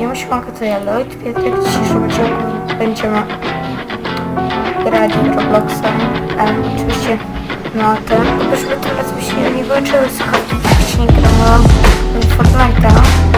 Ja się to ja Lloyd, Pietrek, w dzisiejszym odcinku będziemy grać w Robloxa. Um, oczywiście no to byśmy teraz byśmy nie wyłączyły słuchawki, wcześniej grałam Fortnite'a.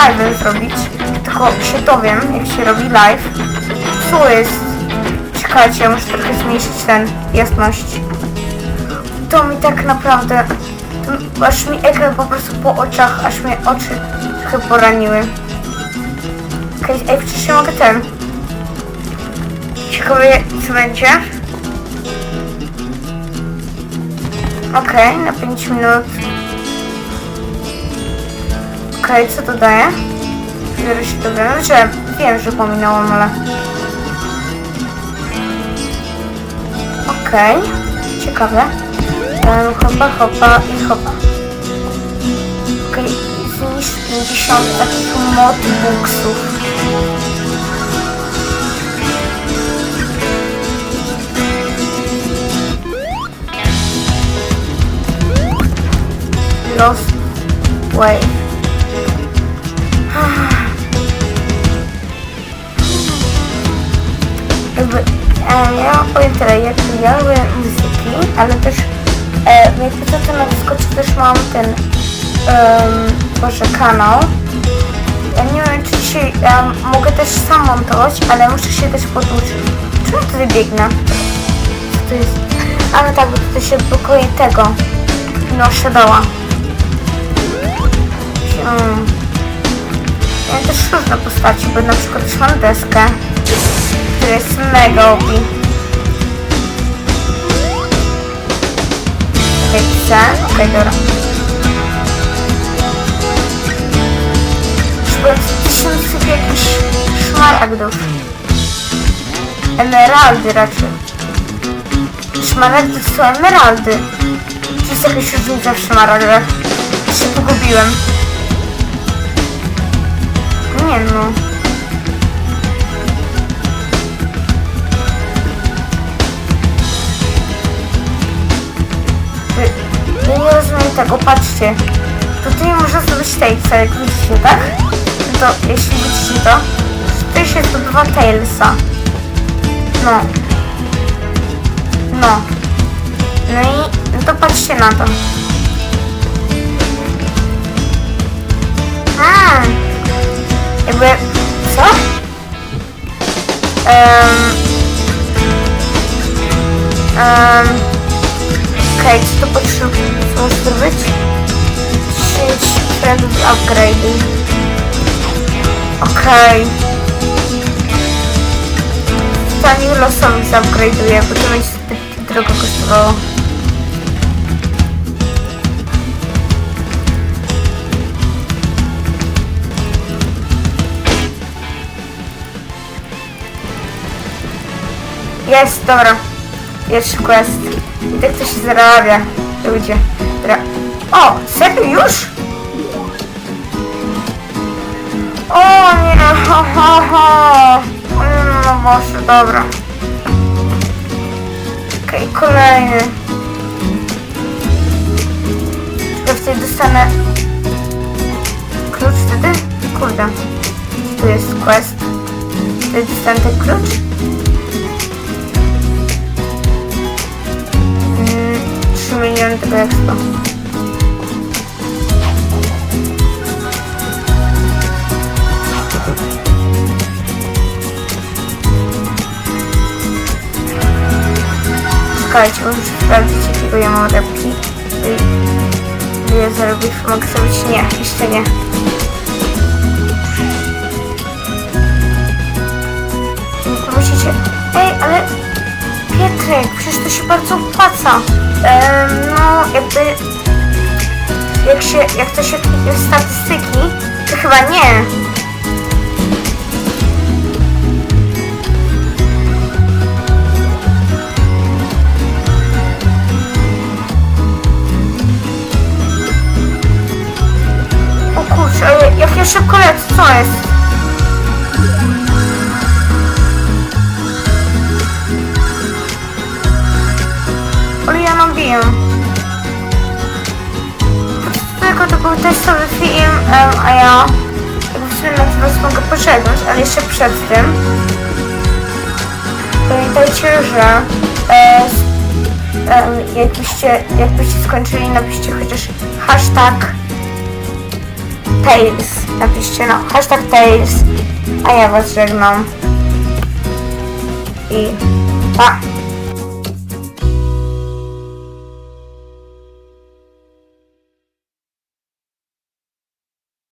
Live'em zrobić, tylko się dowiem, jak się robi live. Co jest? Czekajcie, ja muszę trochę zmniejszyć ten jasność. To mi tak naprawdę, aż mi ekran po prostu po oczach, aż mnie oczy trochę poraniły. Okej, ej, przecież ja mogę ten. Ciekawe, co będzie. Okej, na 5 minut. Okej, co to daje? Dopiero się dowiem, że wiem, że pominąłam, ale... Okej, ciekawe. Um, hopa, hopa i hopa. Okej, zniszcz 50 takich. Lost Wave. Jak ja lubię muzyki, ale też e, jak to na Discordzie też mam ten um, Boże, kanał. Ja nie wiem, czy dzisiaj ja mogę też sam montować, ale muszę się też poduczyć. Czemu tutaj biegnę? Co to jest? A no tak, bo tutaj się blokuje tego. No, Shadowa. Hmm. Ja też różne postaci, bo na przykład też mam deskę, która jest mega OP. Okej, okay, okej, dobra. W tysiącu jakichś szmaragdów. Emeraldy raczej. Szmaragdy to są emeraldy. Czy jest jakaś różnica w szmaragdach? Się pogubiłem. Nie no. tego, tak, patrzcie. Tutaj można zrobić tailsa, jak widzicie, tak? To, jeśli widzicie to, tutaj się zdobywa tailsa. No. No. No i, no to patrzcie na to. A, jakby, co? Um, um, Okej, co to potrzebuje? Co może to być? Sieć friendów upgrade. Okej. Stanie losowi zupgrade'uję, bo to będzie zbyt drogo kosztowało. Jest, dobra. Pierwszy quest. I tak to się zarabia. Ludzie. Dobra. O, serio już? O nie, ho, ho, ho. No Boże, dobra. Okej, kolejny. Tylko wtedy dostanę klucz wtedy? Kurde. Tu jest quest. Wtedy dostanę ten klucz? Tego expo. Czekajcie, muszę sprawdzić jakiego ja mam repki. I ile zarobić zrobić? Nie, jeszcze nie. Pietrek, przecież to się bardzo opłaca. Em, no, jakby jak się, jak to się w statystyki, to chyba nie. Ja jakby w sumie na was mogę pożegnać, ale jeszcze przed tym pamiętajcie, że e, em, jakbyście, jakbyście skończyli, napiszcie chociaż hashtag Tails. Napiszcie no, hashtag Tails, a ja was żegnam. I pa!